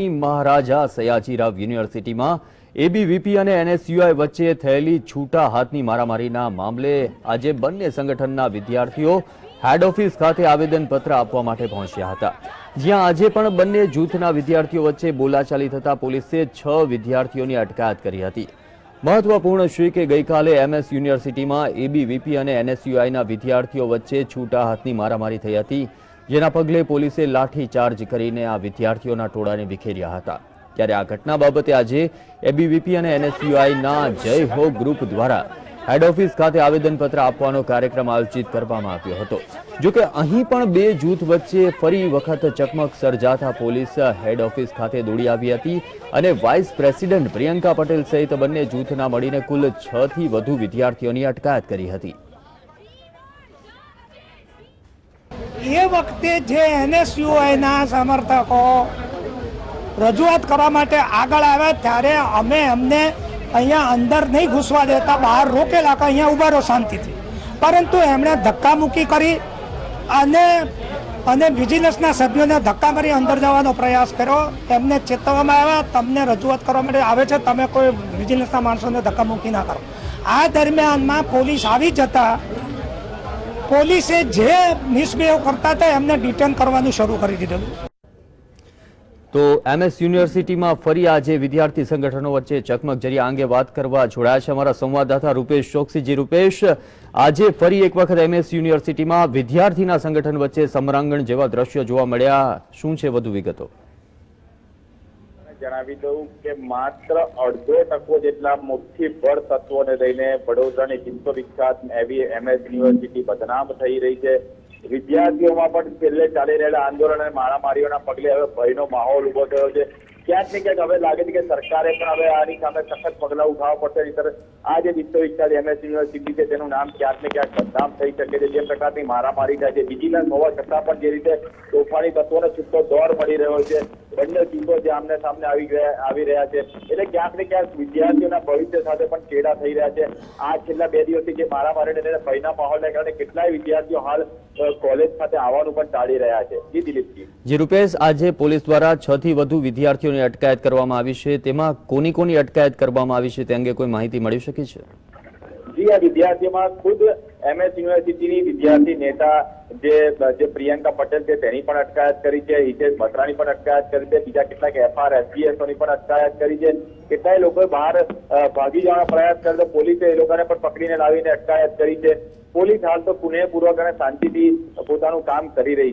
મહારાજા સયાજીરાવ યુનિવર્સિટીમાં એબીવીપી અને એનએસયુઆઈ વચ્ચે થયેલી છૂટા હાથની મારામારીના મામલે આજે બંને સંગઠનના વિદ્યાર્થીઓ હેડ ઓફિસ ખાતે આવેદનપત્ર આપવા માટે પહોંચ્યા હતા. જ્યાં આજે પણ બંને જૂથના વિદ્યાર્થીઓ વચ્ચે બોલાચાલી થતા પોલીસે છ વિદ્યાર્થીઓની અટકાયત કરી હતી. મહત્વપૂર્ણ છે કે ગઈકાલે એમએસ યુનિવર્સિટીમાં એબીવીપી અને એનએસયુઆઈના વિદ્યાર્થીઓ વચ્ચે છૂટા હાથની મારામારી થઈ હતી. જેના પગલે પોલીસે લાઠીચાર્જ કરીને આ વિદ્યાર્થીઓના ટોળાને વિખેર્યા હતા. ત્યારે આ ઘટના બાબતે આજે એબીવીપી અને એનએસયુઆઈના જય હો ગ્રુપ દ્વારા હેડ ઓફિસ ખાતે આવેદનપત્ર આપવાનો કાર્યક્રમ આયોજિત કરવામાં આવ્યો હતો. જોકે અહીં પણ બે જૂથ વચ્ચે ફરી વખત ચકમક સર્જાતા પોલીસ હેડ ઓફિસ ખાતે દોડી આવી હતી અને વાઇસ પ્રેસિડેન્ટ પ્રિયંકા પટેલ સહિત બંને જૂથના મળીને કુલ છ થી વધુ વિદ્યાર્થીઓની અટકાયત કરી હતી. એ વખતે જે એનએસયુઆઈના સમર્થકો રજૂઆત કરવા માટે આગળ આવ્યા, ત્યારે અમે એમને અહીંયા અંદર નહીં ઘૂસવા દેતા, બહાર રોકેલા કે અહીંયા ઊભા રહો શાંતિથી. પરંતુ એમણે ધક્કામુક્કી કરી અને અને વિજિલન્સના સભ્યોને ધક્કા મારી અંદર જવાનો પ્રયાસ કર્યો. એમને ચેતવવામાં આવ્યા, તમને રજૂઆત કરવા માટે આવે છે, તમે કોઈ વિજિલન્સના માણસોને ધક્કામુક્કી ના કરો. આ દરમિયાનમાં પોલીસ આવી જતા પોલીસે જે મિસબિહેવ કરતા હતા એમને ડિટેન કરવાનું શરૂ કરી દીધેલું. તો એમએસ યુનિવર્સિટીમાં ફરી આજે વિદ્યાર્થી સંગઠનો વચ્ચે ચકમક જરી અંગે વાત કરવા જોડાયા છે અમારા સંવાદદાતા રૂપેશ ચોકસીજી. રૂપેશ, આજે ફરી એક વખત એમએસ યુનિવર્સિટીમાં વિદ્યાર્થીના સંગઠન વચ્ચે સમરાંગણ જેવા દ્રશ્યો જોવા મળ્યા. શું છે વધુ વિગતો? જણાવી દઉં કે માત્ર અડધો ટકો જેટલા મુઠ્ઠી બળ તત્વોને લઈને વડોદરાની વિશ્વવિખ્યાત એવી એમએસ યુનિવર્સિટી બદનામ થઈ રહી છે. વિદ્યાર્થીઓમાં પણ છેલ્લે ચાલી રહેલા આંદોલન અને મારામારીઓના પગલે હવે ભયનો માહોલ ઊભો થયો છે. ક્યાંક ને ક્યાંક હવે લાગે છે કે સરકારે પણ હવે આની સામે સખત પગલાં ઉઠાવવા પડશે. નહીં આ જે વિશ્વવિખ્યાત એમએસ યુનિવર્સિટી છે, તેનું નામ ક્યાંક ને ક્યાંક બદનામ થઈ શકે છે. જે પ્રકારની મારામારી થાય છે. વિજિલન્સ હોવા છતાં પણ જે રીતે તોફાની તત્વોને છૂટો દોર મળી રહ્યો છે. બંને ટીમો જે આમને સામને આવી ગયા આવી રહ્યા છે. એટલે ક્યાંક ને ક્યાંક વિદ્યાર્થીઓના ભવિષ્ય સાથે પણ ચેડા થઈ રહ્યા છે. આ છેલ્લા બે દિવસથી જે મારામારીને લઈને ભયના માહોલને કારણે કેટલાય વિદ્યાર્થીઓ હાલ કોલેજ ખાતે આવવાનું પણ ટાળી રહ્યા છે. જી દિલીપજી. જી રૂપેશ આજે પોલીસ દ્વારા છ થી વધુ વિદ્યાર્થીઓની અટકાયત કરવામાં આવી છે. તેમાં કોની કોની અટકાયત કરવામાં આવી છે તે અંગે કોઈ માહિતી મળી શકે છે? જી આ વિદ્યાર્થીઓમાં ખુદ એમએસ યુનિવર્સિટીની વિદ્યાર્થી નેતા જે પ્રિયંકા પટેલ છે, તેની પણ અટકાયત કરી છે. હિતેશ બત્રાની પણ અટકાયત કરી છે. બીજા કેટલાક એફઆર એસપીએસઓની પણ અટકાયત કરી છે. કેટલાય લોકોએ બહાર ભાગી જવાનો પ્રયાસ કર્યો. પોલીસે એ લોકોને પણ પકડીને લાવીને અટકાયત કરી છે. પોલીસ હાલ તો કુનેહપૂર્વક અને શાંતિથી પોતાનું કામ કરી રહી છે.